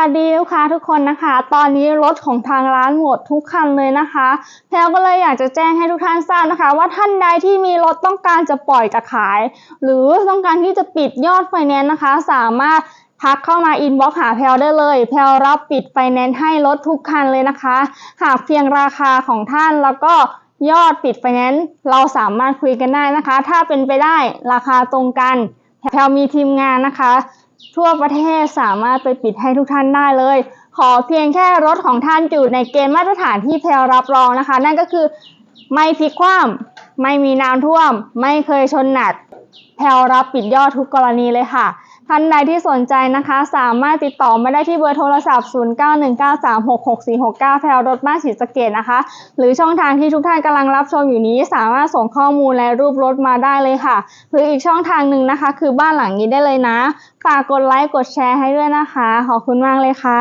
วัสดีลูกค้าทุกคนนะคะ ตอนนี้รถของทางร้านหมดทุกคันเลยนะคะแพลวก็เลยอยากจะแจ้งให้ทุกท่านทราบนะคะ ว่าท่านใดที่มีรถต้องการจะปล่อยจะขาย หรือต้องการที่จะปิดยอดไฟแนนซ์นะคะ สามารถทักเข้ามาอินบ็อกหาแพลวได้เลย แพลวรับปิดไฟแนนซ์ให้รถทุกคันเลยนะคะ หากเพียงราคาของท่านแล้วก็ยอดปิดไฟแนนซ์เราสามารถคุยกันได้นะคะ ถ้าเป็นไปได้ราคาตรงกัน แพลวมีทีมงานนะคะ ทั่วประเทศสามารถไปปิดให้ทุกท่านได้เลย ขอเพียงแค่รถของท่านอยู่ในเกณฑ์มาตรฐานที่แพลรับรองนะคะ นั่นก็คือไม่พลิกคว่ำไม่มีน้ำท่วม ไม่เคยชนหนัก แพลรับปิดยอดทุกกรณีเลยค่ะ ท่านใดที่สนใจนะคะ สามารถติดต่อมาได้ที่เบอร์โทรศัพท์ 0919366469 แพลรถบ้านศรีสะเกดนะคะ หรือช่องทางที่ทุกท่านกำลังรับชมอยู่นี้ สามารถส่งข้อมูลและรูปรถมาได้เลยค่ะ หรืออีกช่องทางหนึ่งนะคะ คือบ้านหลังนี้ได้เลยนะ ฝากกดไลค์กดแชร์ให้ด้วยนะคะ ขอบคุณมากเลยค่ะ